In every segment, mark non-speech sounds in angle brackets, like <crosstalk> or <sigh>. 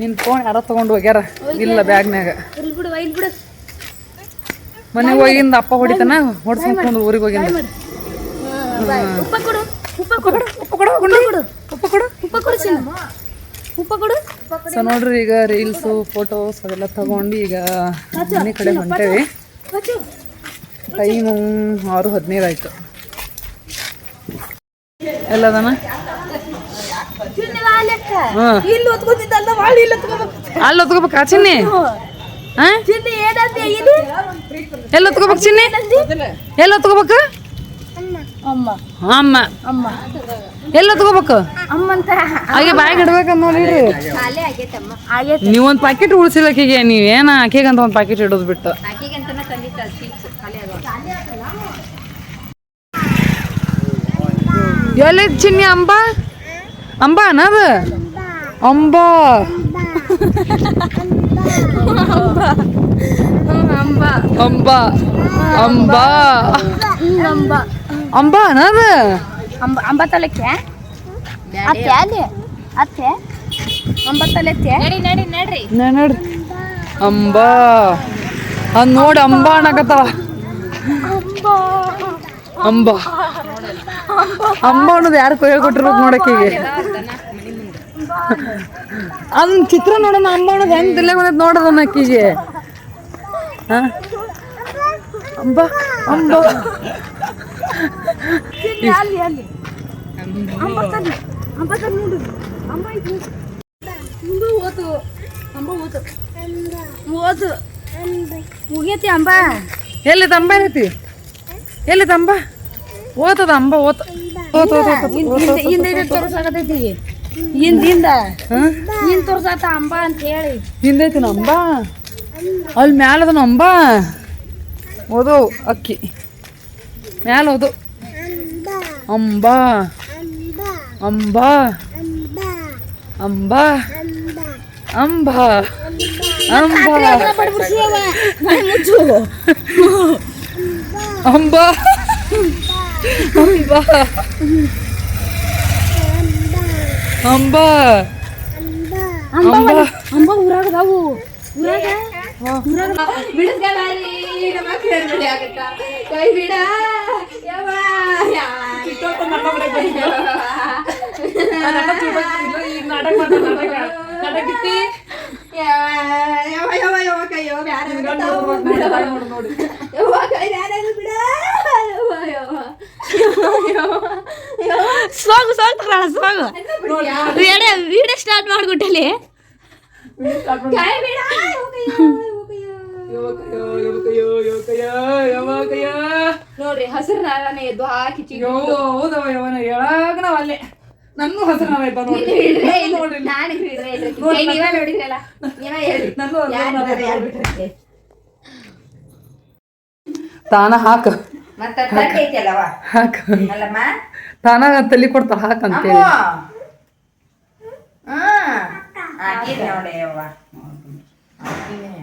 ನಿನ್ ಫೋನ್ ಯಾರ ತಗೊಂಡು ಹೋಗ್ಯಾರ. ಇಲ್ಲ ಬಿಡು ಮನೆಗೆ ಹೋಗಿಂದ ಅಪ್ಪ ಹೊಡಿತಾನ? ಹೊಡ್ಸ್ಕೊಂಡು ಊರಿಗೆ ಹೋಗಿಂದ. ಉಪ್ಪ ಕೊಡು. ಉಪ್ಪ ಕೊಡು. ಉಪ್ಪ ಕೊಡು ಗುಂಡಿ. ಉಪ್ಪ ಕೊಡು. ಉಪ್ಪ ಕೊಡು. ಉಪ್ಪ ಕೊಡು ಸೊ ನೋಡ್ರಿ ಈಗ ರೀಲ್ಸು ಫೋಟೋಸ್ ಅದೆಲ್ಲ ತಗೊಂಡು ಈಗ ಮನೆ ಕಡೆ ಹೊಂಟೇವಿ. ಟೈಮು ಆರು ಹದಿನೈದು ಆಯ್ತು. ಎಲ್ಲದನ ಇಲ್ಲಿ ಮಾಡಿ ಅಲ್ಲಿ ಹೊತ್ಕೋಬೇಕಾ ಚಿನ್ನಿ? ಚಿನ್ನಿ ಏನಂತೆ ಇಲ್ಲಿ? ಎಲ್ಲಿ ಹೊತ್ಕೋಬೇಕು ಚಿನ್ನಿ? ಎಲ್ಲಿ ಹೊತ್ಕೋಬೇಕು? ಅಮ್ಮ. ಅಮ್ಮ. ಅಮ್ಮ. ಎಲ್ಲಿ ಹೊತ್ಕೋಬೇಕು? ಅಮ್ಮ ಅಂತ ಹಾಗೆ ಬಾಯಿಗೆ ಇಡ್ಬೇಕಂತ ನೋಡಿರಿ ಖಾಲಿ ಆಗೈತಮ್ಮ. ಆಗೈತೆ. ನೀವು ಒಂದು ಪ್ಯಾಕೆಟ್ ಉಳಿಸಿಲ್ಲ ಆಕೆಗೆ ನೀವೇನ ಆಕೆಗೆ ಅಂತ ಒಂದು ಪ್ಯಾಕೆಟ್ ಇಡೋದು ಬಿಟ್ಟು. ಎಲ್ಲಿ ಚಿನ್ನಿ ಅಂಬಾ? ಅಂಬಾ ಅನ್ನದ ಅಂಬ ಅಂಬ. ಅಂಬ. ಅಂಬ. ಅಂಬ ಅಂಬ ಅನ್ನದ ಅಂಬ ಅಂಬ ತಲೆಕ್ಕೆ? ಅತ್ತೆ ಅಲ್ಲಿ. ಅತ್ತೆ. ಅಂಬ ತಲೆಕ್ಕೆ? ನಡಿ ನಡಿ ನಡ್ರಿ. ನೋಡ್ರಿ ಅಂಬ. ಅದ್ ನೋಡಿ ಅಂಬ ಅನ್ನಕತ್ತವ. ಅಂಬ. ಅಂಬ. ಅನ್ನೋದು ಯಾರು ಹೇಳ್ಕೊಟ್ಟಿರ್ಬೇಕು ನೋಡಕ್ಕೀಗೆ ಅದನ್ನ ಚಿತ್ರ ನೋಡೋಣ ಅಮ್ಮ ಅನ್ನೋದು ಹೆಂಗ್ ತಲೆ ಬಂದೈತೆ ನೋಡೋದನ್ನ ಅಕ್ಕಿಗೆ. ಹಾ? ಅಂಬ ಅಂಬ. ಓತು. ಅಂಬ ಓತು. ಓತು. ಮುಗಿಯತಿ ಅಂಬ? ಎಲ್ಲಿ ತಂಬ ಏನೈತಿ? ಎಲ್ಲಿ ತಂಬ ಓತದ ಅಂಬ ಓತ. ಓತ ಓತ ಓತ್ ಹಿಂದ ಹಿಂದ ಇದು ತೋರ್ಸಾಕತೈತಿ ಹಿಂದ. ಹಿಂದ ತೋರ್ಸಾತ ಅಂಬ ಅಂತ ಅಲ್ಲಿ ಮ್ಯಾಲದ ಅಂಬ? ಓದು ಅಕ್ಕಿ. ಮ್ಯಾಲ ಓದು. ಅಂಬ. ಅಂಬ. ಅಂಬ. ಅಂಬ. ಅಂಬ. ಅಂಬ. ಅಂಬ. ಅಂಬ ಅಂಬ ಅಂಬ ಅಂಬ ಊರಾಗ ಅದಾವು ಊರಾಗ ಸಾಗು ಸಾಗು ತಗೊಳ ನೋಡಿ ವಿಡಿಯೋ ವಿಡಿಯೋ ಸ್ಟಾರ್ಟ್ ಮಾಡ್ಬಿಟ್ಟಲ್ಲಿ ನೋಡ್ರಿ ಹಸಿರು ನಾರಾಯಣ ಎದ್ದು ಹಾಕಿ ನನ್ನೂ ಹಸಿರು ನಾವ ಇದ್ದ ನೋಡಿ ನಾನು ನೀವೇ ನೋಡಿದ್ರಲ್ಲ? ನೀವೇ ಹೇಳಿ ಯಾರ್ ಬಿಟ್ಟಾರೆ, ಯಾರ್ ಬಿಟ್ಟಾರೆ? ತಾನ ಹಾಕ. ಮತ್ತ ತಟ್ಟೆ ಐತಲ್ಲವ? ಹಾಕ. ಅಲ್ಲಮ್ಮ? ತಾನ ತಲಿ ಕೊಡ್ತಾಳ ಹಾಕಂತೇಳಿ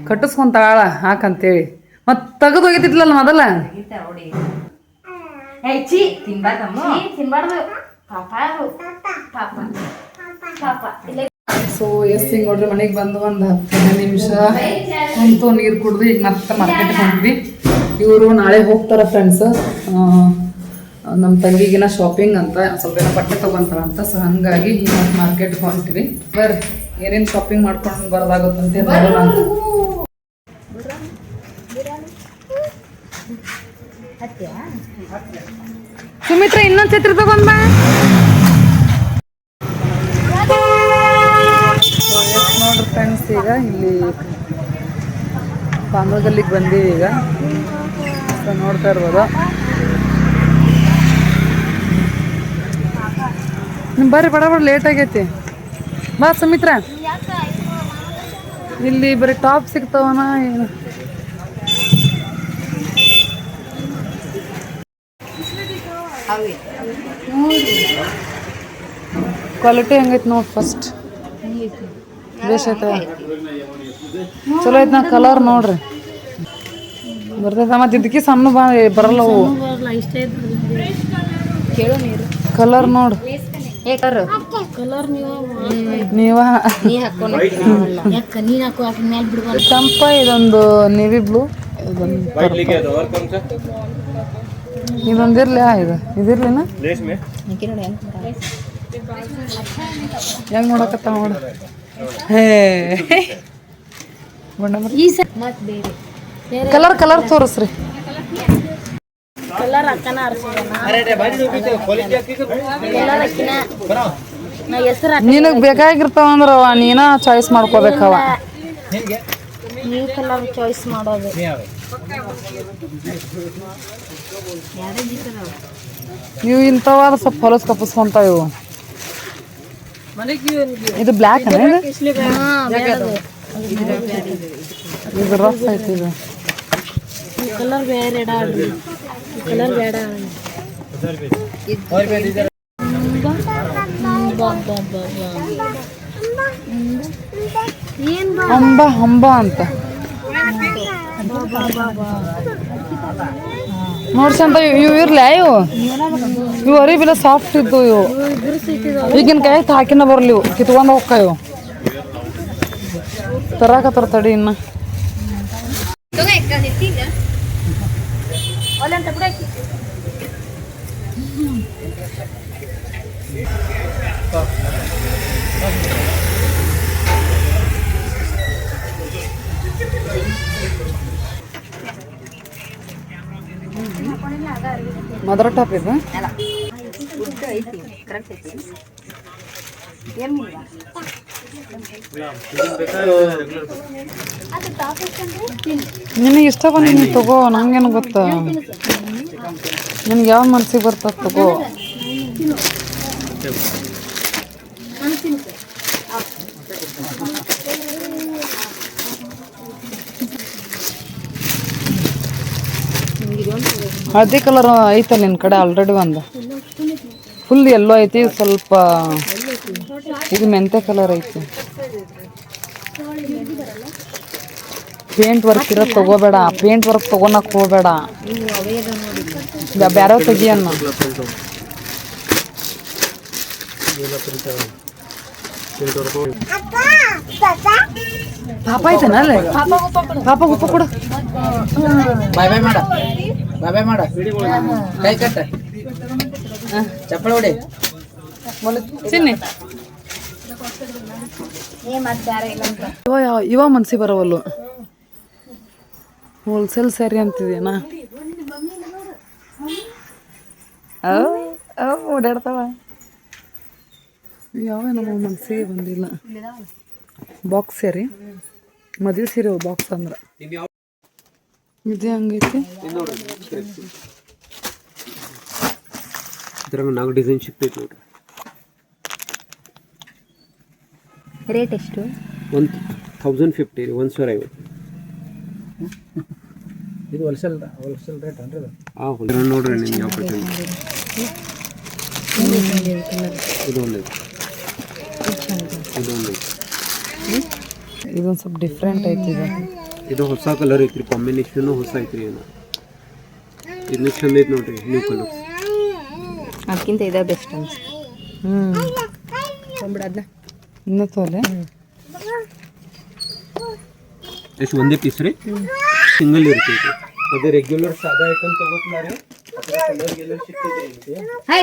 ಕಟ್ಟಿಸ್ಕೊಂತಾಳ ಹಾಕಂತೇಳಿ ಮತ್ ತೆಗೆದು ಹೋಗಿತ್ತಿದ್ಲಲ್ಲ ಮೊದಲ? ತಿನ್ಬಾರ್ದಮ್ಮ. ತಿನ್ಬಾರ್ದು. ಪಾಪ. ಪಾಪ. ಪಾಪ. ಇಲ್ಲ. ಸೊ ಎಸ್ ಹಿಂಗ್ ನೋಡ್ರಿ ಮನೆಗೆ ಬಂದು ಒಂದು ಹದಿನೈದು ನಿಮಿಷ. ಕುಂತು ನೀರು ಕುಡ್ದು ಈಗ ಮತ್ತೆ ಮಾರ್ಕೆಟ್ ಹೊಂಟ್ವಿ ಇವರು ನಾಳೆ ಹೋಗ್ತಾರೆ ಫ್ರೆಂಡ್ಸ್ ನಮ್ಮ ತಂಗಿಗಿನ ಶಾಪಿಂಗ್ ಅಂತ, ಸ್ವಲ್ಪ ಏನೋ ಬಟ್ಟೆ ತಗೊಂತಾರ ಅಂತ. ಸೊ ಹಂಗಾಗಿ ಈಗ ಮತ್ತೆ ಮಾರ್ಕೆಟ್ ಹೊಂಟ್ವಿ. ಬರ್ರಿ ಏನೇನು ಶಾಪಿಂಗ್ ಮಾಡ್ಕೊಂಡು ಬರೋದಾಗುತ್ತಂತೆ. ಸುಮಿತ್ರ, ಇನ್ನೊಂದು ಚಿತ್ರ ತಗೊಂಡ್ ಬಾ. ನೋಡ್ರಿ ಫ್ರೆಂಡ್ಸ್ ಈಗ, ಇಲ್ಲಿ ಪಾಂಗಲ್ಗಲ್ಲಿಗೆ ಬಂದೀವಿ ಈಗ. ನೋಡ್ತಾ ಇರ್ಬೋದು. ನಿಮ್ ಬರ್ರಿ ಬಡ ಬಡ ಲೇಟ್ ಆಗೈತಿ. ಬಾ ಸುಮಿತ್ರ. ಇಲ್ಲಿ ಬರೀ ಟಾಪ್ ಸಿಗ್ತಾವನ ಏನು? ಕ್ವಾಲಿಟಿ ಹೆಂಗೈತಿ ನೋಡಿ ಫಸ್ಟ್ ಬೇಸ್ ಚಲೋ ಐತೆ ಕಲರ್ ನೋಡ್ರಿ. ಬರ್ತೈತ ಮತ್ತೆ ಇದಕ್ಕೆ ಸಣ್ಣ ಬಾ ಬರಲ್ಲ ಅವು. ಕೇಳೋ ನೀರು. ಕಲರ್ ನೋಡು. ಏ ಕರು ಕಲರ್ ನೀವು ಕೆಂಪ ಇದೊಂದು ನೇವಿ ಬ್ಲೂ ಇದೊಂದು ಇದೊಂದಿರ್ಲಿ ಇದು. ಇದಿರ್ಲಿನ? ಹೆಂಗ್ ನೋಡಕತ್ತ ನೋಡ. ಹೇ. ಬಣ್ಣ ಈ ಸರ್. ಮತ್ತೆ ಬೇರೆ. Colour colour ತೋರಿಸ್ರಿ. ಕಲರ್ ಅಕ್ಕನ ನಿನಗ್ ಬೇಕಾಗಿರ್ತಾವ ಅಂದ್ರ ನೀನ ಚಾಯ್ಸ್ ಮಾಡ್ಕೋಬೇಕವ ನೀವು ಕಲರ್ ಚಾಯ್ಸ್ ಮಾಡೋದು. ಇವು ಸ್ವಲ್ಪ ಹೊಲಸ್ ಕಪ್ಪಿಸ್ಕೊಂತಾವ ಇವು. ಇದು ಬ್ಲ್ಯಾಕ್ ಇದು? ರಫ್ ಐತಿ ಇದು. ಕಲರ್ ಬೇರೆ ಕಲರ್ ಬೇಡ ಅಂತ. ನೋಡ್ಸಂತ ಇವು ಇರ್ಲ ಇವು. ಇವು ಅರಿಬಿಲ್ಲ ಸಾಫ್ಟ್ ಇದ್ದು ಇವು. ಈಗಿನ ಕೈ ಹಾಕಿನ ಬರ್ಲಿ ಇವು. ಕಿತ್ಕೊಂಡು ಹೋಗ್ಕ ಇವು. ತರಾಕತ್ತಾರ ತಡಿ ಇನ್ನ. ಮದರ ಟಾಪ್ ಇದು? ನಿನಗೆ ಇಷ್ಟ ಬಂದು ನೀನು ತಗೋ, ನಂಗೇನು ಗೊತ್ತ? ನಿನ್ಗೆ ಯಾವ ಮನ್ಸಿಗೆ ಬರ್ತದ ತಗೋ? ಹಳದಿ ಕಲರ್ ಐತೆ ನಿನ್ನ ಕಡೆ ಆಲ್ರೆಡಿ ಒಂದು. ಫುಲ್ ಎಲ್ಲೋ ಐತಿ, ಸ್ವಲ್ಪ ಇದು ಮೆಂತೆ ಕಲರ್ ಐತಿ. ಪೇಂಟ್ ವರ್ಕ್ ಇರೋದು ತಗೋಬೇಡ ಪೇಂಟ್ ವರ್ಕ್ ತಗೋನಕ್ ಹೋಗ್ಬೇಡ. ಬೇರೆ ತೆಗಿಯನ್ನ ಪಾಪ ಐತನಲ್ಲ ಪಾಪ ಉಪ್ಪ ಕೊಡು. ಬಾಯ್ ಬಾಯ್ ಮಾಡ ಬಾಯ್ ಮಾಡ. ಕೈ ಕಟ್ಟ. ಚಪ್ಪಳ ಹೊಡಿ. ಚಿನ್ನಿ ಇವ ಯಾವ- ಇವ ಮನ್ಸಿಗೆ ಬರವಲ್ಲು. ಹೋಲ್ಸೇಲ್ ಸರಿ ಅಂತಿದ್ಯೇನ? ಓಡಾಡ್ತಾವ. ಯಾವ ನಮ್ಮ ಮನ್ಸಿಗೆ ಬಂದಿಲ್ಲ. ಬಾಕ್ಸ್ ಸರಿ ಮದ್ವೆ ಸೀರೆ ಬಾಕ್ಸ್ ಅಂದ್ರ. ಇದು ಹಂಗೈತಿ. ಇದ್ರಾಗ ನಾಲ್ಕು ಡಿಸೈನ್ ಸಿಕ್ತೈತೆ ನೋಡ್ರಿ. ರೇಟ್ ಎಷ್ಟು? ಒಂದು ಥೌಸಂಡ್ ಫಿಫ್ಟಿ ರೀ ಒಂದು ಸಾವಿರ ಐವತ್ತು. ಇದು ಹೋಲ್ಸೇಲ್ ಹೋಲ್ಸೇಲ್ ರೇಟ್ ಅಂದ್ರೆ ಹಾಂ ಆ ಹೊಲ ನೋಡ್ರಿ ನಿಮ್ಗೆ ಯಾವ ಪ್ರತಿ ಇದು. ಒಂದು ಇದು ಒಂದು ಇದೊಂದು ಸ್ವಲ್ಪ ಡಿಫ್ರೆಂಟ್ ಐತಿ ಇದು ಇದು ಹೊಸ ಕಲರ್ ಐತ್ರಿ ಕಾಂಬಿನೇಷನ್ ಹೊಸ ಐತ್ರಿ ಏನು ಇದು ಚಂದ ಐತಿ ನೋಡ್ರಿ ನ್ಯೂ ಕಲರ್ ಅದಕ್ಕಿಂತ ಇದೇ ಬೆಸ್ಟ್ ಅನ್ಸ್ ಹ್ಞೂ ತೊಗೊಂಬಿಡೋದ್ನ ಇನ್ನೂ ತೋಲೆ. ಎಷ್ಟು ಒಂದೇ ಪೀಸ್ ರೀ? ಸಿಂಗಲ್ ಇರ್ತೈತಿ ಅದೇ ರೆಗ್ಯುಲರ್ ಸಾದಾ ಐಟಮ್ ತಗೋತಾರೆ ಹೈ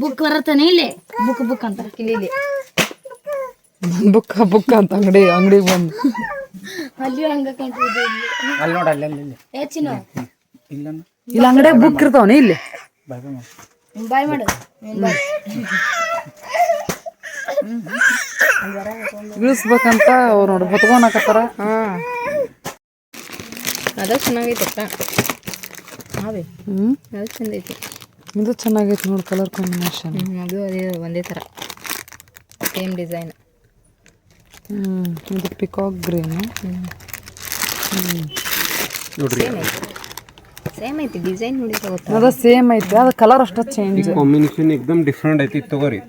ಬುಕ್ ಬರತ್ತಾನೆ ಇಲ್ಲಿ? ಬುಕ್ ಬುಕ್ ಅಂತ ಇಲ್ಲಿ ಬುಕ್ಕ ಬುಕ್ ಅಂತ ಅಂಗಡಿ ಅಂಗಡಿಗೆ ಬಂದು. ಅಲ್ಲಿ ಹಂಗ ಕಾಣ್ತಿದ್ದೆ ಅಲ್ಲಿ ನೋಡ ಅಲ್ಲಿ ಅಲ್ಲಿ ಇಲ್ಲಿ ಏ ಚಿನ್ನು. ಇಲ್ಲ ಇಲ್ಲಿ ಅಂಗಡಿಯಾಗ ಬುಕ್ ಇರ್ತಾವನಿ ಇಲ್ಲಿ. ಬಾಯ್ ಬಾಯ್ ಮಾಡು ಬಾಯ್ ಮಾಡು ಬಾಯ್. ಇಳಿಸ್ಬೇಕಂತ ಅವ್ರು ನೋಡಿ ಹೊತ್ಕೊಳಕತ್ತಾರ ಹಾಂ. ಅದ ಚೆನ್ನಾಗೈತಕ್ಕ ಹಾವೇ. ಹ್ಞೂ ಅದು ಚಂದ ಐತಿ ಇದು ಚೆನ್ನಾಗೈತೆ ನೋಡಿ ಕಲರ್ ಕಾಂಬಿನೇಷನ್ ಅದು ಅದೇ ಒಂದೇ ಥರ. ಸೇಮ್ ಡಿಸೈನ್ ಇದು ಪಿಕಾಕ್ ಗ್ರೀನ್ ನೋಡ್ರಿ. ಸೇಮ್ ಐತಿ. ಡಿಸೈನ್ ಅದ ಸೇಮ್ ಐತಿ ಅದು ಕಲರ್ ಅಷ್ಟೇ ಚೇಂಜ್ ಕಾಂಬಿನೇಷನ್ ಏಕದಮ್ ಡಿಫ್ರೆಂಟ್ ಐತಿ ತಗೋರಿ.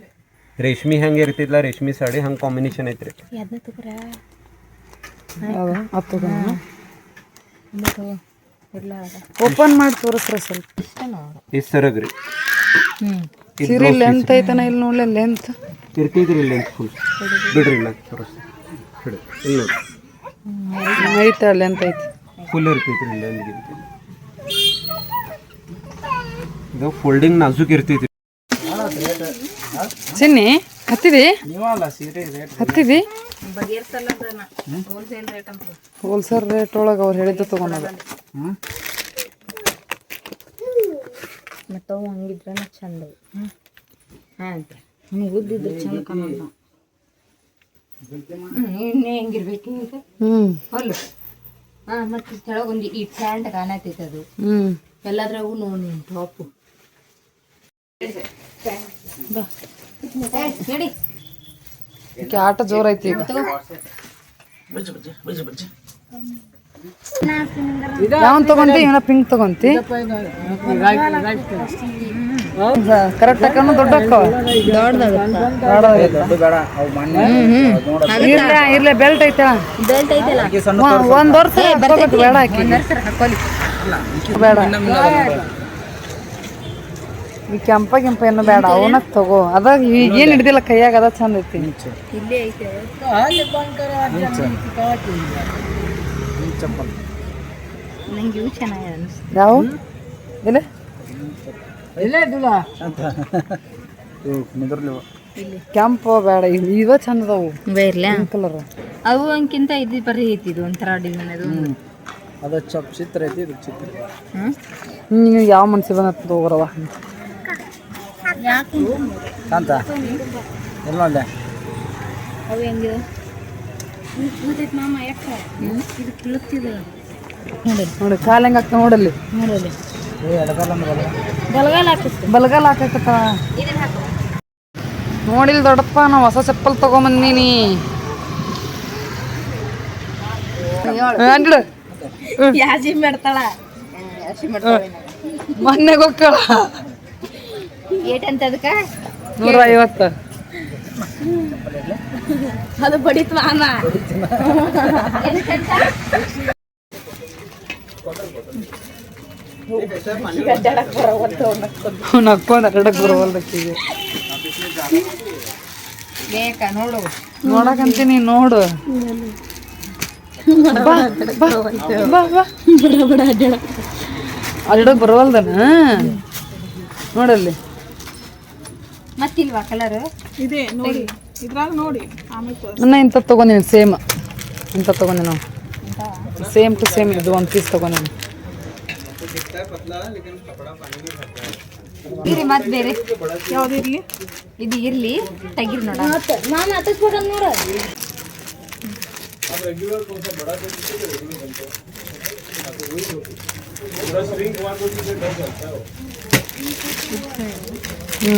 ರೇಷ್ಮಿ ಹೆಂಗೆ ಇರ್ತಿದ್ಲ ರೇಷ್ಮಿ ಸಾಡಿ ಹಂಗೆ ಕಾಂಬಿನೇಷನ್ ಐತ್ರಿ. ಅದನ್ನ ತಗೋರ? ಅದು ಹತ್ತು ತಗೋ. ಇಲ್ಲ ಓಪನ್ ಮಾಡಿ ತೋರಿಸ್ರಿ ಸ್ವಲ್ಪ. ಇಷ್ಟ ನೋಡು. ಈ ಸರಗ್ ರೀ ಹ್ಮ್. ಸೀರೆ ಲೆಂತ್ ಐತನ ಇಲ್ಲಿ ನೋಡ್ಲೆ ಲೆಂತ್ ಇರ್ತಿದ್ರಿ ಲೆಂತ್ ಫುಲ್ ಬಿಡ್ರಿ ಇಲ್ಲ ತೋರಿಸ್ತೀನಿ. ಬಿಡು ಇಲ್ಲಿ ನೋಡಿ ಐತೆ ಲೆಂತ್ ಐತಿ ಫುಲ್ ಇಲ್ಲ ಇರ್ತೈತಿ. ಇದು ಫೋಲ್ಡಿಂಗ್ ನಾಜುಕ್ ಇರ್ತೈತಿ ಚಿನ್ನಿ ಹತ್ತಿದಿ? ನೀವಲ್ಲ ಸೀರೆ ರೇಟ್ ಹತ್ತಿದಿ? ಹೋಲ್ಸೇಲ್ ರೇಟ್ ಅಂತ ಹೋಲ್ಸೇಲ್ ರೇಟ್ ಒಳಗೆ ಅವ್ರು ಹೇಳಿದ್ದು ತಗೊಂಡದ ಹ್ಞೂ ಮತ್ತು ಅವು ಹಂಗಿದ್ರೆ ಚಂದ. ಹಾಂ ಅಂತ ಉದ್ದಿದ್ರೆ ಚಂದ ಇನ್ನೇ ಹೆಂಗಿರ್ಬೇಕು ಈಗ ಹೊಲ್ಲು ಹಾಂ ಮತ್ತೆ ಕೆಳಗೊಂದು ಈ ಪ್ಯಾಂಟ್ ಕಾಣತೈತೆ ಅದು ಎಲ್ಲಾದ್ರಾಗೂ ನೋಡಿ ಟಾಪು ಈಕೆ ಆಟ ಜೋರೈತಿ ಈಗ ಯಾವನ್ ತಗೊಂತಿ ಏನೋ ಪಿಂಕ್ ತಗೊಂತಿ ಕರೆಕ್ಟ್ ಹಾಕೊಂಡು ದೊಡ್ಡ ಇರ್ಲ ಬೆಲ್ಟ್ ಐತ ಬೆಲ್ಟ್ ಐತಲ್ಲ ಒಂದ್ ವರ್ಷ ಬೇಡ ಹಾಕಿ ಬೇಡ. ಈ ಕೆಂಪ ಕೆಂಪ ಏನು ಬೇಡ ಅವನ ತಗೋ. ಅದ ಈಗೇನ್ ಹಿಡ್ದಿಲ್ಲ ಕೈಯಾಗ ಅದ ಚಂದ ಐತಿ. ಇಲ್ಲೇ ಐತೆ. ಚಪ್ಪಲ್ ನಂಗೆ ಇವು ಚೆನ್ನಾಗಿ ಅನಿಸ್ತು. ಯಾವ? ಇಲ್ಲ ಅಂತ ಇವು ಕೆಂಪು ಬೇಡ. ಇವ್- ಚಂದ ಅದಾವು ಬೇರ್ಲ ಕಲರ್ ಅವು ಅಂಕಿಂತ ಇದು ಬರೀ ಐತಿ ಇದು ಒಂಥರ ಡಿಸೈನ್ ಅದು ಅದು ಚಪ್ ಚಿತ್ರ ಐತಿ ಇದು ಚಿತ್ರ. ಹ್ಮ್? ನೀನು ಯಾವ ಮನ್ಸಿ ಬಂದ ಹೋಗ್ರವ ಯಾಕೆ? ಕಾಂತ ಎಲ್ಲ ನೋಡ್ಲೆ? ಅವು ಹೆಂಗಿದೆ ಮಾಮ ಯಾಕೆ? ಇದು ಕುಳುತ್ತಿದೆ ನೋಡಿ ನೋಡಿ ಕಾಲ್ ಹೆಂಗ ಆಗ್ತಾವ ನೋಡಲ್ಲಿ. ಬಲಗಾಲ ಹಾಕಿಸ್ತು ಬಲಗಾಲ ಹಾಕತ್ತ ನೋಡಿಲ್ ದೊಡ್ಡಪ್ಪ ನಾ ಹೊಸ ಚಪ್ಪಲ್ ತಗೊಂಬಂದೀನಿ. ಯಾಜಿ ಮಾಡ್ತಾಳ. ಮೊನ್ನೆ ಹೋಗ್ಕಳ ಏಟ್ ಅಂತ ಅದಕ್ಕೆ? ನೂರ ಐವತ್ತು. ಅದು ಬಡಿತ್ವಾ ನಕ್ಕೊಂಡ್ ಎರಡಕ್ಕೆ ಬರವಲ್ದಕ್ಕಿಗೆ ಬೇಕಾ ನೋಡು ನೋಡಕಂತೀನಿ ನೋಡು. ಅಡ್ಡಕ್ ಬರವಲ್ದನ ನೋಡಲ್ಲಿ ಮತ್ತಿಲ್ವಾ ಕಲರ್ ನನ್ನ ಇಂಥ ತಗೊಂಡಿನಿ ಸೇಮ್ ಇಂಥ? ತಗೊಂಡಿನಿ ನಾವು ಸೇಮ್ ಟು ಸೇಮ್ ಇದು ಒಂದು ಪೀಸ್ ತಗೊಂಡಿನಿ. ಇರಿ ಮತ್ ಬೇರೆ. ಯಾವ್ದಿರ್ಲಿ ಇದು ಇರ್ಲಿ. ತೆಗಿರಿ ನೋಡ. ನಾನು ಹತ್ತಿಸ್ಬೇಕಂತ ನೋಡ. ಹ್ಞೂ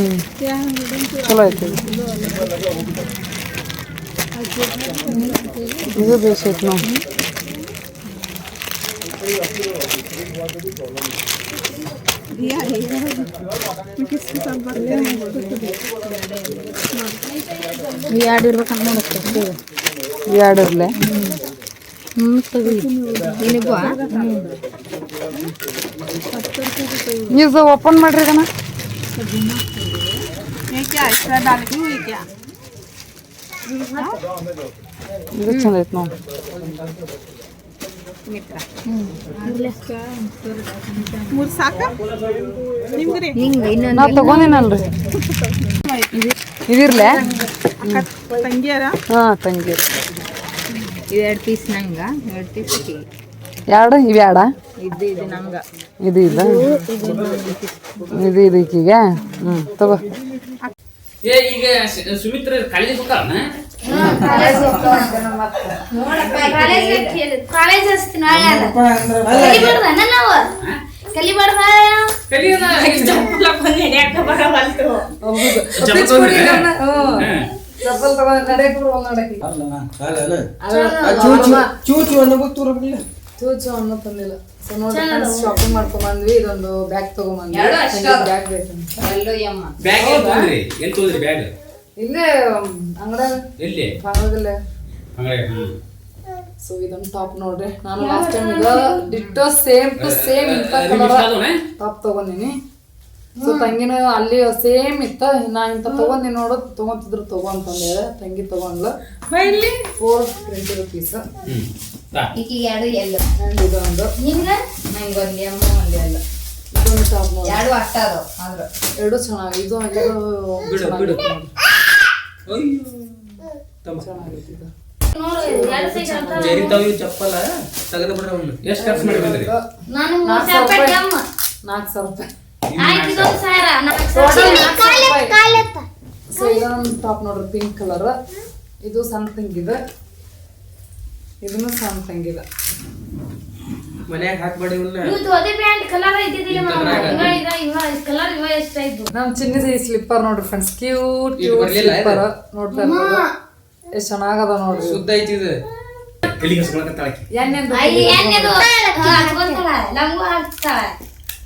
ಚಲೋ ಇದು. ಇದು ಬೇಸೈತಿ ನಾವು दिया है किसके साथ बात करें ये आर्डर का खाना रखते हैं ये आर्डर ले हम्म तभी ये बुआ ये जो ओपन मर रहा ना ये क्या इसका डाल के हुई क्या ये चंद इतना ಇನ್ನೊಂದು ನಾ ತಗೊಂಡಿನಲ್ರಿ. ಇದಿರ್ಲೆ? ಹಾ ತಂಗಿ. ಎರಡು ಪೀಸ್ ನಂಗ ಎರಡು ಪೀಸ್ ಎರಡು ಇವ್ಯಾಡ ಇದು ಇದು ನಂಗ. ಇದು ಇಲ್ಲ ಇದು ಇದು ಹ್ಞೂ ತಗೋ. ಏ ಈಗ ಸುಮಿತ್ರ ಕಾಲೇಜ್ ಕಾಲೇಜ್ ಹಚ್ತೀನಿ ಕಲಿಬಾರ್ದ ನಾವು? ಕಲಿಬಾರ್ದ <laughs> ಚೂಚು ಅನ್ನೋ ತಂದಿಲ್ಲ. ನೋಡಿ ಶಾಪಿಂಗ್ ಮಾಡ್ಕೊಂಡ್ ಬಂದ್ವಿ. ಇದೊಂದು ಬ್ಯಾಗ್ ತಗೊಂಬಂದ್ವಿ ಬ್ಯಾಗ್ ಬೇಕು ಬ್ಯಾಗ್ ಎಲ್ಲಿ ಬ್ಯಾಗ್? ಇಲ್ಲೇ ಅಂಗಡ್ಯಾಗ? ಎಲ್ಲಿ? ಭಾಗದಲ್ಲೇ ಅಂಗಡಿ ಹ್ಮ್. ಸೊ ಇದೊಂದು ಟಾಪ್ ನೋಡ್ರಿ. ನಾನು ಲಾಸ್ಟ್ ಟೈಮ್ ಈಗ ಡಿಟ್ಟೋ ಸೇಮ್ ಟು ಸೇಮ್ ಇಂಥ ನಿಮ್ಗೆ ಟಾಪ್ ತಗೊಂಡಿನಿ. ಸೊ ತಂಗಿನ ಅಲ್ಲಿ ಸೇಮ್ ಇತ್ತ ನಾ ಇಂತ ತಗೊಂಡಿ ನೋಡು ತಗೊಂತಿದ್ರು ತಗೋ ಅಂತಂದ. ತಂಗಿ ತಗೊಂಡ್ಲ ಇಲ್ಲಿ. Four twenty rupees. ಈಕಿಗೆ ಎರಡು ಎಲ್ಲ. ಅಂಡ್ ಇದೊಂದು. ನಿಮ್ಗೆ ನಂಗೆ ಒಂದು ಅಮ್ಮ ಒಂದು ಎಲ್ಲ. ಇದೊಂದು ಟಾಪ್ ನೋಡಿ ಎರಡು ಅಷ್ಟ ಅದಾವ ಆದ್ರೆ. ಎರಡು ಚೆನ್ನಾಗಿ ಇದು ಇದು ಬಿಡು, ಜರಿತಾವ್ ಇವು ಚಪ್ಪಲ ತೆಗೆದು ಬಿಡ್ರಿ ಅವ್ನು. ಎಷ್ಟು ಖರ್ಚು ಮಾಡಿ ಬಂದ್ರಿ? ನಾನು ಮೂರ್ ನಾಲ್ಕು ಸಾವಿರ ರೂಪಾಯಿ. ನಾಲ್ಕು ಸಾವಿರ ರೂಪಾಯಿ. ಆಯ್ತು ಇದೊಂದು ಸಾವಿರ ನಾಲ್ಕು Total ಸಾವಿರ ನಾಲ್ಕು ಸಾವಿರ ಸೊ ಇದೊಂದು ಟಾಪ್ ನೋಡ್ರಿ ಪಿಂಕ್ ಕಲರ್ ಇದು ಸಣ್ಣ ತಂಗಿದೆ ಇದನ್ನು ಸಣ್ಣ ಇದೆ. ಮನ್ಯಾಗ ಹಾಕ್ಬೇಡಿ ಅದೇ ಕಲರ್ ಐತಿದಿಲ್ಲ ಇವ ಇವ ಕಲರ್ ಇವ ಎಷ್ಟಾಯ್ತು ನಮ್ ಚಿನ್ನದ ಈ ಸ್ಲಿಪ್ಪರ್ ನೋಡ್ರಿ ಫ್ರೆಂಡ್ಸ್ ಕ್ಯೂಟ್ ಕ್ಯೂಟ್ ಸ್ಲಿಪ್ಪರ್ ನೋಡ್ತಾ ಇರ್ಬೋದು. ಎಷ್ಟು ಚೆನ್ನಾಗದ ನೋಡ್ರಿ. ಶುದ್ಧ ಐತಿ ಇದು. ಹಚ್ಕೊಂತಾಳ ನಮಗೂ ಹಾಕ್ತಾಳ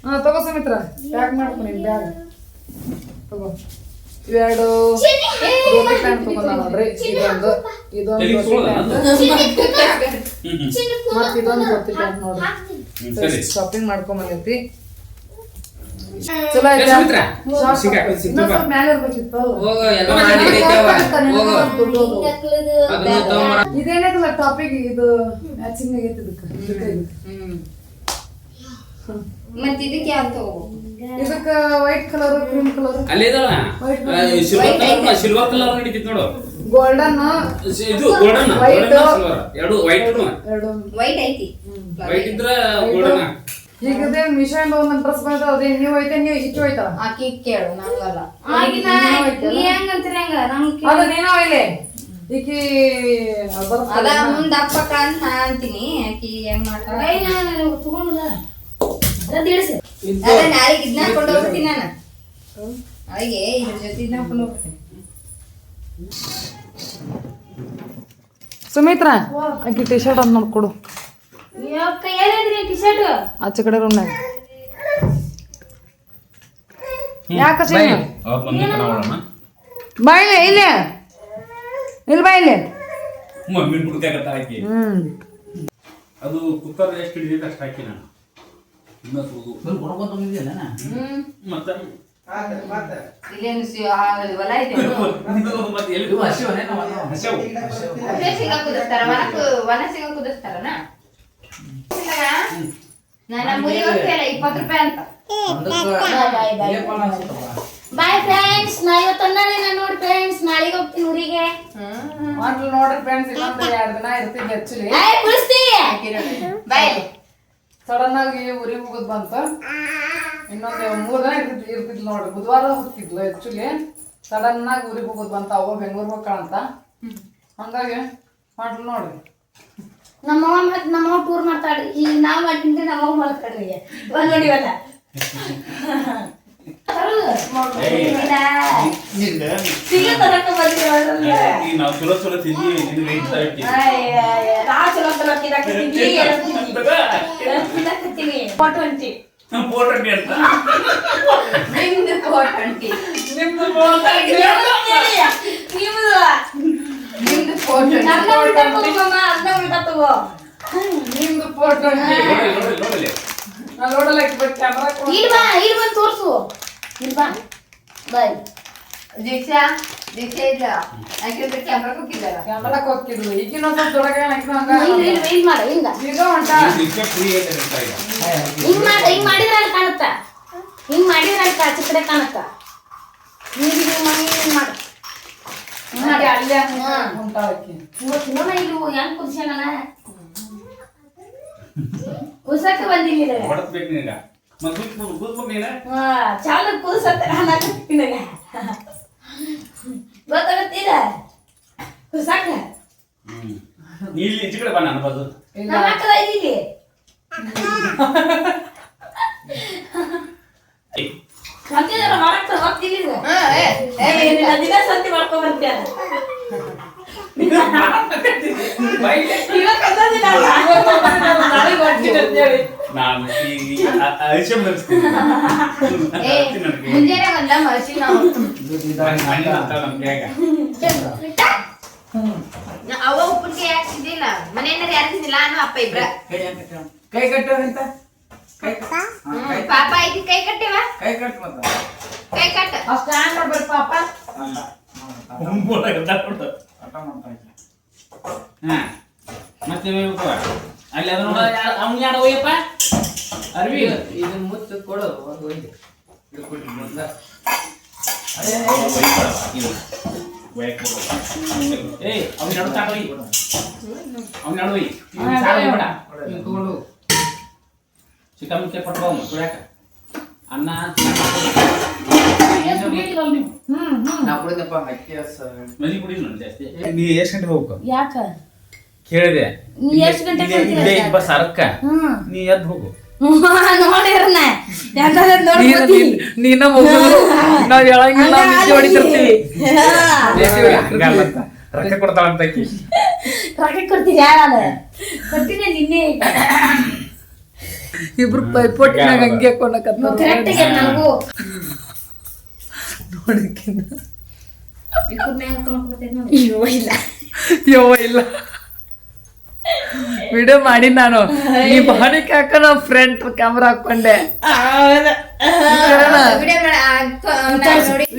ಹಾ ತಗೋ ಸುಮಿತ್ರ. ಪ್ಯಾಕ್ ಮಾಡ್ಕೊಂಡು ಬ್ಯಾಗ್ ತಗೋ. ಇವೆರಡು ಧೋತಿ ಪ್ಯಾಂಟ್ ತಗೊಂಡ ನೋಡ್ರಿ ಇದೊಂದು ಇದೊಂದು ಮತ್ತೆ ಇದೊಂದು ಧೋತಿ ಪ್ಯಾಂಟ್ ನೋಡ್ರಿ. ಶಾಪಿಂಗ್ ಮಾಡ್ಕೊಂಡ್ ಬಂದೈತಿ ಚಲೋ ಐತೆ ಟಾಪಿಕ್ ಇದು? ಮ್ಯಾಚಿಂಗ್ ಆಗೈತಿ ಇದಕ್ಕೆ. ಇದಕ್ಕೆ ಇದು. ಮತ್ತೆ ಇದಕ್ಕೆ ಯಾವ್ದು ತಗೋಬೇಕು? ಇದಕ್ಕ ವೈಟ್ ಕಲರ್ ಕ್ರೀಮ್ ಕಲರ್ ಅಲ್ಲೇ ಇದಲ್ಲ? ಸಿಲ್ವರ್ ಕಲರ್ ಸಿಲ್ವರ್ ಕಲರ್ ನಡೀತಿತ್ತು ನೋಡು. ಗೋಲ್ಡನ್ ಇದು ಗೋಲ್ಡನ್ White. ಸಿಲ್ವರ್ ಎರಡು ವೈಟ್ ಎರಡು ವೈಟ್ ಐತಿ. ವೈಟ್ ಇದ್ರ ಗೋಲ್ಡನ್ ಈಗ ಅದೇ ಮಿಷನ್ ಒಂದೊಂದು ಡ್ರೆಸ್ ಬಂದ ಅದೇ ನೀವು ಹೋಯ್ತ ನೀವು ಇಚ್ಚು ಹೋಯ್ತಲ್ಲ ಆಕಿ ಕೇಳು ನಂಗಲ್ಲ. ಆಗಿನ ನೀ ಹಂಗ? ನಮ್ಗೆ ಅದು ನೀನೋ ಇಲ್ಲಿ ಈಕಿ ಅದ ಮುಂದ ಅಪ್ಪಕ್ಕ ಅಂತ ನಾ ಅಂತೀನಿ ಆಕಿ ಹೆಂಗ್ ಮಾಡ್ತಾಳ? ಏ ಅದು ಇಳಿಸು ಅದ ನಾಳೆಗೆ ಇದನ್ನ ಕೊಂಡು ಹೋಗ್ತೀನಿ ನಾನು. ನಾಳೆಗೆ ಇದ್ರ ಜೊತೆ ಇದನ್ನ ಕೊಂಡು ಹೋಗ್ತೀನಿ ಸುಮಿತ್ರ ಆಕಿ ಟಿ ಶರ್ಟ್ ಅಂತ ನೋಡ್ಕೊಡು. ಆಚೆ ಕಡೆ ರೂಮ್ನಾಗ ಯಾಕ ಕಣವಳಮ್ಮ ಬಾಯಿಲೆ. ಇಲ್ಲ. ಇಲ್ಲಿ ಬಾಯಿಲೆ ಮಮ್ಮಿ ಹುಡುಕಾಕತ್ತಾಳ ಆಕಿ ಅದು ಕುಕ್ಕರ್ ಎಷ್ಟು ಹಿಡಿದೈತೆ ಅಷ್ಟು ಹಾಕಿ ನಾನು. ಇನ್ನ ಹೊಲ ಸಿಗ ಕುದಿಸ್ತಾರ ವನ ಸಿಗ ಕುದಿಸ್ತಾರನ ನಾನು ಮುರಿ ಹೋಗ್ತಿಲ್ಲ ಇಪ್ಪತ್ತು ರೂಪಾಯಿ ಅಂತ. ಬಾಯ್ ಫ್ರೆಂಡ್ಸ್ ನಾ ಇವತ್ತು ನಾನು ನೋಡಿ ಫ್ರೆಂಡ್ಸ್ ನಾಳೆಗೆ ಹೋಗ್ತೀನಿ ಊರಿಗೆ. ಮಾಡ್ಲಿ ನೋಡ್ರಿ ಫ್ರೆಂಡ್ಸ್ ಇನ್ನೊಂದು ಎರಡು ದಿನ ಇರ್ತಿದ್ದೆ ಆಕ್ಚುಲಿ ಬಾಯ್ ಸಡನ್ ಆಗಿ ಊರಿಗೆ ಹೋಗೋದ್ ಬಂತ. ಇನ್ನೊಂದು ಮೂರು ದಿನ ಇರ್ತಿದ್ ಇರ್ತಿದ್ಲು ನೋಡ್ರಿ. ಬುಧವಾರ ಹೋಗ್ತಿದ್ಲು ಆಕ್ಚುಲಿ ಸಡನ್ ಆಗಿ ಊರಿಗೆ ಹೋಗೋದ್ ಬಂತ. ಅವ ಬೆಂಗಳೂರು ಹೋಗ್ಕಳಂತ. ಹಂಗಾಗಿ ಮಾಡ್ಲಿ ನೋಡ್ರಿ. ನಮ್ಮವ್ವ ಮತ್ತೆ ನಮ್ಮವ್ವ ಟೂರ್ ಮಾಡ್ತಾಳ್ರಿ. ಈಗ ನಾವು ಮಾಡ್ತೀನಿ ನಮ್ಮವ್ವ ಮಾಡ್ತಾಳ್ರಿ. ಒಂದ್ ನೋಡಿವಲ್ಲ ಅಂಟಿ ಫೋಟೋ ಅಂತ. ನಿಮ್ದು ಅಂಟಿ ನಿಮ್ದು. ನಿಮ್ದು ಫೋಟೋ ನನ್ನ ಉಲ್ಟಾ ತಗೋ ಅದನ್ನ ಅದ್ನ ಉಲ್ಟಾ ತಗೋ. ನಿಮ್ದು ಫೋಟೋ ನಾನು ನೋಡಲ್ಲ ಬಟ್ ಕ್ಯಾಮ್ರಾ ಇಲ್ಲಿ ಬಾ ಇಲ್ಲಿ ಬಂದು ತೋರ್ಸು. ಇಲ್ಲಿ ಬಾ. ಬಾಯ್ ದೀಕ್ಷಾ ದೀಕ್ಷಾ ಇಲ್ಲ ಯಾಕೆ ಕ್ಯಾಮ್ರಾ ಹೋಗಿದ್ದಾರ ಕ್ಯಾಮ್ರಾ ಹೋಗ್ತಿದ್ಲು. ಈಗಿನ ಸ್ವಲ್ಪ ಹಂಗ ಹಿಂಗ್ ಹಿಂಗ್ ಹಿಂಗ್ ಮಾಡು ಹಿಂಗ ಈಗ ಹೊಂಟ ದೀಕ್ಷಾ ಕ್ರಿಯೇಟರ್ ಅಂತ ಈಗ ಹಿಂಗ್ ಮಾಡ ಹಿಂಗ್ ಮಾಡಿದ್ರೆ ಅಲ್ಲಿ ಕಾಣುತ್ತ? ಹಿಂಗ್ ಮಾಡಿದ್ರೆ ಅಲ್ಲಿ ಆಚೆ ಕಡೆ ಕಾಣುತ್ತ? ನೀರಿಗೆ ಮನೆ ಮಾಡಿ. ಹಿಂಗ್ ಮಾಡು ಹಿಂಗೆ ಅಲ್ಲೇ ಹೊಂಟ ಆಕಿ ಇವತ್ತು ನೋಡ ಇಲ್ಲಿ ಹೆಂಗ್ ಕುದಿಸ್ಯಾನ ಕುಸಕ್ಕೆ ಬಂದಿಲ್ಲ ಹೊಡತ್ಬೇಕು ನೀಗ ಮತ್ತೆ ಕೂತ್ಬೇಕು ನೀನ ಚಾಲ ಕುದಿಸತ್ತೆ ನಾನು ನಿನಗ ಗೊತ್ತಾಗತ್ತೀರ ಕುಸಕ್ಕ ಹ್ಮ್ ನೀ ಇಲ್ಲಿ ಈಚೆ ಕಡೆ ಬಾ ನಾನು ಬದು ನಮ್ಮ ಅಕ್ಕದ ಇಲ್ಲಿ ಸಂತಿದ್ರ ಹೊರಕ್ಕೆ ಹೋಗ್ತೀನಿ ಈಗ. ಏ, ನಿನ್ನ ದಿನ ಸಂತಿ ಮಾಡ್ಕೊಂಡ್ ಬರ್ತೀಯ ಇವಾಗ ಕಸ ದಿನ ಅಲ್ಲ. ನಾಳೆಗೆ ಹೊಂಟಿದ್ದೆ ಅಂತೇಳಿ ನಾನು ಈಗ ಅರಿಶಿನ ಬರ್ಸ್ತೀನಿ ಮುಂಜಾನೆ ಬಂದ ಮರ್ಸಿ ನಾವು ಮಣ್ಣಿನ ಅಂತ ಅವ ಉಪ್ಪಿನಕಾಯಿ ಯಾಕೆ ತಿಂದಿಲ್ಲ ಮನೆಯಿಂದ ಯಾರು ತಿಂದಿಲ್ಲ ನಾನು ಅಪ್ಪ ಇಬ್ರ. ಕೈ ಕಟ್ಟೋದಂತ ಪಾಪ ಐತಿ ಕೈ ಕಟ್ಟಿವ? ಕೈ ಕಟ್ ಮತ್ತ. ಕೈ ಕಟ್ಟ ಅಷ್ಟ ಹ್ಯಾಂಗ್ ಮಾಡ್ಬೇಕು ಪಾಪ. ಆಟ ಮಾಡ್ತಾ ಇದ್ದೆ. ಹಾ ಮತ್ತೆ ಇವ ಅಲ್ಲಿ ಅದನ್ನ ಅವ್ನ ಯಾಡ ಹೋಯಪ್ಪ ಅರ್ವಿ ಇದನ್ನ ಮುಚ್ಚ ಕೊಡು ಒಂದು ಒಯ್ದು ಇದು ಕೊಡಿ ಮೊದ್ಲ ಏಯ್ ಅವ್ನ ಯಾಡು ಚಾಟ ಹೋಯ್ ಅವ್ನ ಯಾಡು ಹೋಯ್ ಚಾಟ ಹೋಯ್ ಬೇಡ ಇದು ತಗೊಂಡು ಚಿಕನ್ ಮುಕ್ಕೆ ಪಟ್ಕೊ ಅವ್ನು ಕುಡ್ಯಾಕ ಅನ್ನ ನಾ ಕುಡಿದಪ್ಪ ಅಕ್ಕಿ ಸರ್ ಮದಿ ಕುಡಿ ನೋಡಿ ಜಾಸ್ತಿ ನೀ ಎಷ್ಟು ಗಂಟೆಗೆ ಹೋಗ್ಬೇಕು ಯಾಕ ಕೇಳಿದೆ. ನೀ ಎಷ್ಟ್ ಗಂಟೆ ಇಲ್ಲೇ- ಹೋಗ್ತೀರ ಇಲ್ಲೇ ಇಬ್ಬ ಸರಕ್ಕ ಹ್ಮ್. ನೀ ಎದ್ದು ಹೋಗು. ನೋಡಿರನ ನೀನ ನೀನ್- ನೀನ ಮುಗಿದ್ರು ನಾವ್ ಹೇಳಂಗಿಲ್ಲ ನಾವ್ ನಿದ್ದೆ ಹೊಡಿತಿರ್ತೀವಿ. ಹಂಗಲ್ಲ ಅಂತ. ರೊಕ್ಕ ಕೊಡ್ತಾಳಂತ ಆಕಿ. ರೊಕ್ಕ ಕೊಡ್ತೀರಿ ಯಾವಾಗ ಕೊಡ್ತೀನಿ ನಿನ್ನೆ. ಇಬ್ರು ಪೈಪೋಟಿನಾಗ ಹಂಗೆ ಕೊನಕತ್ತಾರ ಕರೆಕ್ಟ್ ಆಗಿ ನನಗೂ. ನೋಡಕ್ಕಿನ್ನ ಇವ್ರನ್ನ ಹೇಳ್ಕೊಂಡ್ ಹೋಗ್ಬಿಡ್ತೈತೆ ನೋಡಿ. ಅಯ್ಯೋ ಇಲ್ಲ ಯವ್ವ ಇಲ್ಲ ವಿಡಿಯೋ ಮಾಡಿ ನಾನು. ಈ ಬಾಣಿಕ್ ಹಾಕ ನಾವು ಫ್ರಂಟ್ ಕ್ಯಾಮ್ರಾ ಹಾಕೊಂಡೆ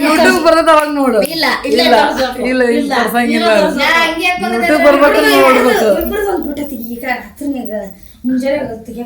ಯೂಟ್ಯೂಬ್ ಬರ್ತದ ಅವಾಗ ನೋಡು. ಇಲ್ಲ ಇಲ್ಲ ಇಲ್ಲ ಹಾಕೊಂಡಿದ್ದೆ. ಯೂಟ್ಯೂಬ್ ಬರ್ಬೇಕು ನೋಡ್ಬೇಕು. ಮುಂಜಾನೆ